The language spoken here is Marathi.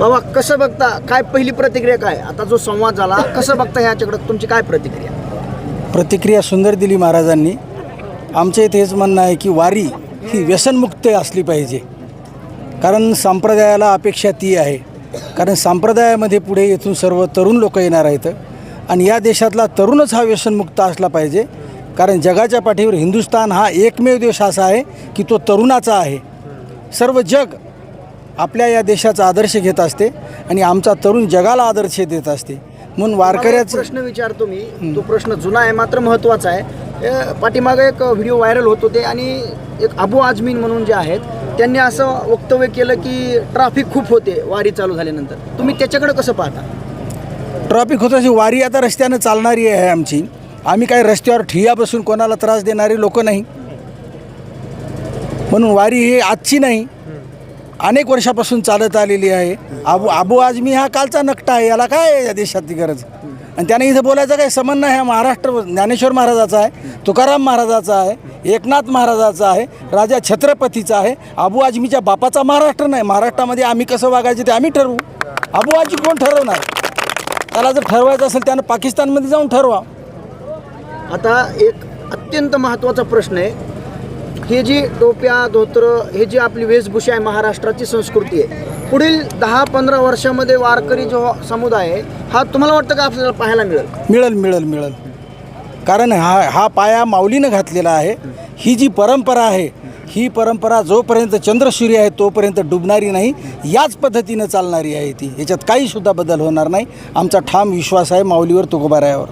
बाबा कसं बघता? काय पहिली प्रतिक्रिया काय? आता जो संवाद झाला कसं बघता ह्याच्याकडे? तुमची काय प्रतिक्रिया? प्रतिक्रिया सुंदर दिली महाराजांनी. आमच्या इथे हेच म्हणणं आहे की वारी ही व्यसनमुक्त असली पाहिजे. कारण संप्रदायाला अपेक्षा ती आहे. कारण संप्रदायामध्ये पुढे येथून सर्व तरुण लोक येणार आहेत. आणि या देशातला तरुणच हा व्यसनमुक्त असला पाहिजे. कारण जगाच्या पाठीवर हिंदुस्थान हा एकमेव देश असा आहे की तो तरुणाचा आहे. सर्व जग आपल्या या देशाचा आदर्श घेत असते आणि आमचा तरुण जगाला आदर्श देत असते. म्हणून वारकऱ्याचं प्रश्न विचारतो मी. तो प्रश्न जुना आहे मात्र महत्त्वाचा आहे. पाठीमागे एक व्हिडिओ व्हायरल होत होते आणि एक अबू आजमीन म्हणून जे आहेत त्यांनी असं वक्तव्य केलं की ट्रॅफिक खूप होते वारी चालू झाल्यानंतर. तुम्ही त्याच्याकडे कसं पाहता? ट्रॉफिक होत अशी वारी आता रस्त्यानं चालणारी आहे आमची. आम्ही काही रस्त्यावर ठिया बसून कोणाला त्रास देणारे लोक नाही. म्हणून वारी ही आजची नाही. अनेक वर्षापासून चालत आलेली आहे. आबू आबू आजमी हा कालचा नकटा आहे याला काय आहे या देशातली गरज? आणि त्याने इथं बोलायचा काही समन नाही हा महाराष्ट्र ज्ञानेश्वर महाराजाचा आहे तुकाराम महाराजाचा आहे एकनाथ महाराजाचा आहे राजा छत्रपतीचा आहे. आबू आजमीच्या बापाचा महाराष्ट्र नाही महाराष्ट्रामध्ये आम्ही कसं वागायचं ते आम्ही ठरवू. आबू आजी कोण ठरवणार? त्याला जर ठरवायचं असेल त्यानं पाकिस्तानमध्ये जाऊन ठरवा. आता एक अत्यंत महत्त्वाचा प्रश्न आहे हे जी टोप्या धोत्र हे जी आपली वेशभूषा आहे महाराष्ट्राची संस्कृती आहे पुढील दहा पंधरा वर्षामध्ये वारकरी जो समुदाय आहे हा तुम्हाला वाटतं का आपल्याला पाहायला मिळेल? मिळेल मिळेल मिळेल. कारण हा हा पाया माऊलीनं घातलेला आहे. ही जी परंपरा आहे ही परंपरा जोपर्यंत चंद्रसूर्य आहे तोपर्यंत डुबणारी नाही. याच पद्धतीनं चालणारी आहे ती. याच्यात काहीसुद्धा बदल होणार नाही. आमचा ठाम विश्वास आहे माऊलीवर तुकोबारायावर.